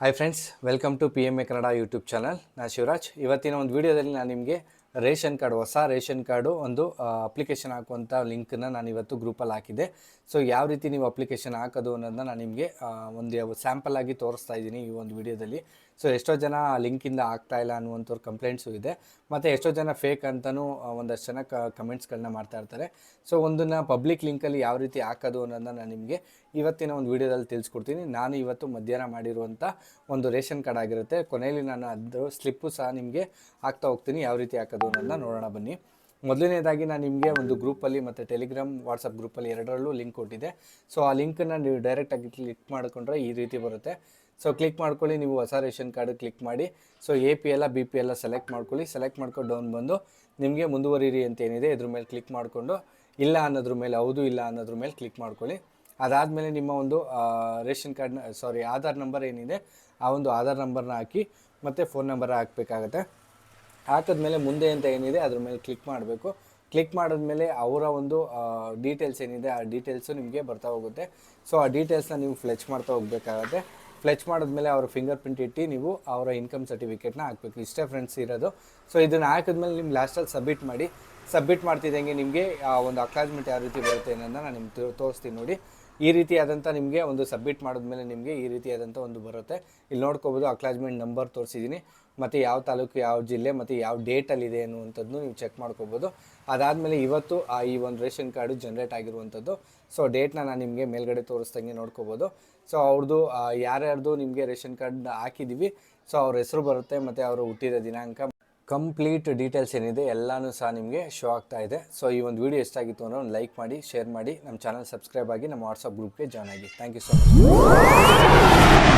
Hi friends welcome to P M A Kannada YouTube channel ನಾನು ಶಿವರಾಜ್ ಇವತ್ತಿನ ಒಂದು ವಿಡಿಯೋದಲ್ಲಿ ನಾನು ನಿಮಗೆ ರೇಷನ್ ಕಾರ್ಡ್, ಹೊಸ ರೇಷನ್ ಕಾರ್ಡು ಒಂದು ಅಪ್ಲಿಕೇಶನ್ ಹಾಕುವಂಥ ಲಿಂಕನ್ನು ನಾನು ಇವತ್ತು ಗ್ರೂಪಲ್ಲಿ ಹಾಕಿದ್ದೆ. ಸೊ ಯಾವ ರೀತಿ ನೀವು ಅಪ್ಲಿಕೇಶನ್ ಹಾಕೋದು ಅನ್ನೋದನ್ನ ನಾನು ನಿಮಗೆ ಒಂದು ಸ್ಯಾಂಪಲ್ ಆಗಿ ತೋರಿಸ್ತಾ ಇದ್ದೀನಿ ಈ ಒಂದು ವಿಡಿಯೋದಲ್ಲಿ ಸೊ ಎಷ್ಟೋ ಜನ ಲಿಂಕಿಂದ ಆಗ್ತಾ ಇಲ್ಲ ಅನ್ನುವಂಥವ್ರ ಕಂಪ್ಲೇಂಟ್ಸು ಇದೆ. ಮತ್ತು ಎಷ್ಟೋ ಜನ ಫೇಕ್ ಅಂತಲೂ ಒಂದಷ್ಟು ಜನ ಕಮೆಂಟ್ಸ್ಗಳನ್ನ ಮಾಡ್ತಾ ಇರ್ತಾರೆ. ಸೊ ಒಂದನ್ನು ಪಬ್ಲಿಕ್ ಲಿಂಕಲ್ಲಿ ಯಾವ ರೀತಿ ಹಾಕೋದು ಅನ್ನೋದನ್ನ ನಾನು ನಿಮಗೆ ಇವತ್ತಿನ ಒಂದು ವಿಡಿಯೋದಲ್ಲಿ ತಿಳಿಸ್ಕೊಡ್ತೀನಿ. ನಾನು ಇವತ್ತು ಮಧ್ಯಾಹ್ನ ಮಾಡಿರುವಂಥ ಒಂದು ರೇಷನ್ ಕಾರ್ಡ್ ಆಗಿರುತ್ತೆ. ಕೊನೆಯಲ್ಲಿ ನಾನು ಅದು ಸ್ಲಿಪ್ಪು ಸಹ ನಿಮಗೆ ಹಾಕ್ತಾ ಹೋಗ್ತೀನಿ. ಯಾವ ರೀತಿ ಹಾಕೋದು ಅನ್ನೋದನ್ನ ನೋಡೋಣ ಬನ್ನಿ. ಮೊದಲನೇದಾಗಿ ನಾನು ನಿಮಗೆ ಒಂದು ಗ್ರೂಪಲ್ಲಿ ಮತ್ತು ಟೆಲಿಗ್ರಾಮ್ ವಾಟ್ಸಪ್ ಗ್ರೂಪಲ್ಲಿ ಎರಡರಲ್ಲೂ ಲಿಂಕ್ ಕೊಟ್ಟಿದ್ದೆ. ಸೊ ಆ ಲಿಂಕನ್ನು ನೀವು ಡೈರೆಕ್ಟಾಗಿ ಕ್ಲಿಕ್ ಮಾಡಿಕೊಂಡ್ರೆ ಈ ರೀತಿ ಬರುತ್ತೆ. ಸೊ ಕ್ಲಿಕ್ ಮಾಡ್ಕೊಳ್ಳಿ, ನೀವು ಹೊಸ ರೇಷನ್ ಕಾರ್ಡ್ ಕ್ಲಿಕ್ ಮಾಡಿ. So A P L B P L select ಮಾಡ್ಕೊಳ್ಳಿ. ಸೆಲೆಕ್ಟ್ ಮಾಡ್ಕೊಂಡು ಡೌನ್ ಬಂದು ನಿಮಗೆ ಮುಂದುವರಿರಿ ಅಂತ ಏನಿದೆ, ಇದ್ರ ಮೇಲೆ ಕ್ಲಿಕ್ ಮಾಡಿಕೊಂಡು, ಇಲ್ಲ ಅನ್ನೋದ್ರ ಮೇಲೆ, ಹೌದು, ಇಲ್ಲ ಅನ್ನೋದ್ರ ಮೇಲೆ ಕ್ಲಿಕ್ ಮಾಡ್ಕೊಳ್ಳಿ. ಅದಾದಮೇಲೆ ನಿಮ್ಮ ಒಂದು ರೇಷನ್ ಕಾರ್ಡ್ನ ಸಾರಿ ಆಧಾರ್ ನಂಬರ್ ಏನಿದೆ, ಆ ಒಂದು ಆಧಾರ್ ನಂಬರ್ನ ಹಾಕಿ ಮತ್ತು ಫೋನ್ ನಂಬರ್ ಹಾಕಬೇಕಾಗತ್ತೆ. ಹಾಕಿದ್ಮೇಲೆ ಮುಂದೆ ಅಂತ ಏನಿದೆ, ಅದ್ರ ಮೇಲೆ ಕ್ಲಿಕ್ ಮಾಡಬೇಕು. ಕ್ಲಿಕ್ ಮಾಡಿದ್ಮೇಲೆ ಅವರ ಒಂದು ಡೀಟೇಲ್ಸ್ ಏನಿದೆ, ಆ ಡೀಟೇಲ್ಸು ನಿಮಗೆ ಬರ್ತಾ ಹೋಗುತ್ತೆ. ಸೊ ಆ ಡೀಟೇಲ್ಸ್ನ ನೀವು ಫ್ಲೆಚ್ ಮಾಡ್ತಾ ಹೋಗಬೇಕಾಗತ್ತೆ. ಫ್ಲೆಚ್ ಮಾಡಿದ್ಮೇಲೆ ಅವರ ಫಿಂಗರ್ ಪ್ರಿಂಟ್ ಇಟ್ಟು ನೀವು ಅವರ ಇನ್ಕಮ್ ಸರ್ಟಿಫಿಕೇಟ್ನ ಹಾಕಬೇಕು. ಇಷ್ಟೇ ಫ್ರೆಂಡ್ಸ್ ಇರೋದು. ಸೊ ಇದನ್ನು ಹಾಕಿದ್ಮೇಲೆ ನಿಮ್ಮ ಲಾಸ್ಟಲ್ಲಿ ಸಬ್ಮಿಟ್ ಮಾಡಿ. ಸಬ್ಮಿಟ್ ಮಾಡ್ತಿದ್ದಂಗೆ ನಿಮಗೆ, ಆ, ಒಂದು ಅಕ್ಲಾಜ್ಮೆಂಟ್ ಯಾವ ರೀತಿ ಬರುತ್ತೆ ಅನ್ನೋದನ್ನ ನಾನು ನಿಮ್ಗೆ ತೋರಿಸ್ತೀನಿ ನೋಡಿ. ಈ ರೀತಿಯಾದಂಥ ನಿಮಗೆ ಒಂದು ಸಬ್ಮಿಟ್ ಮಾಡಿದ್ಮೇಲೆ ನಿಮಗೆ ಈ ರೀತಿಯಾದಂಥ ಒಂದು ಬರುತ್ತೆ. ಇಲ್ಲಿ ನೋಡ್ಕೋಬೋದು ಅಕ್ಲಾಜ್ಮೆಂಟ್ ನಂಬರ್ ತೋರಿಸಿದ್ದೀನಿ ಮತ್ತು ಯಾವ ತಾಲೂಕು, ಯಾವ ಜಿಲ್ಲೆ, ಮತ್ತು ಯಾವ ಡೇಟಲ್ಲಿದೆ ಅನ್ನುವಂಥದ್ದು ನೀವು ಚೆಕ್ ಮಾಡ್ಕೋಬೋದು. ಅದಾದಮೇಲೆ ಇವತ್ತು ಆ ಈ ಒಂದು ರೇಷನ್ ಕಾರ್ಡು ಜನ್ರೇಟ್ ಆಗಿರುವಂಥದ್ದು. ಸೊ ಡೇಟ್ನ ನಾನು ನಿಮಗೆ ಮೇಲ್ಗಡೆ ತೋರಿಸ್ದಂಗೆ ನೋಡ್ಕೋಬೋದು. ಸೊ ಅವ್ರದ್ದು ಯಾರ್ಯಾರ್ದು ನಿಮಗೆ ರೇಷನ್ ಕಾರ್ಡ್ ಹಾಕಿದ್ದೀವಿ ಸೊ ಅವ್ರ ಹೆಸರು ಬರುತ್ತೆ, ಮತ್ತು ಅವರು ಹುಟ್ಟಿದ ದಿನಾಂಕ ಕಂಪ್ಲೀಟ್ ಡೀಟೇಲ್ಸ್ ಏನಿದೆ ಎಲ್ಲನೂ ಸಹ ನಿಮಗೆ ಶೋ ಆಗ್ತಾ ಇದೆ. ಸೊ ಈ ಒಂದು ವಿಡಿಯೋ ಎಷ್ಟಾಗಿತ್ತು ಅಂದರೆ ಒಂದು ಲೈಕ್ ಮಾಡಿ ಶೇರ್ ಮಾಡಿ, ನಮ್ಮ ಚಾನಲ್ ಸಬ್ಸ್ಕ್ರೈಬ್ ಆಗಿ ನಮ್ಮ ವಾಟ್ಸಪ್ ಗ್ರೂಪ್ಗೆ ಜಾಯ್ನ್ ಆಗಿ. Thank you so much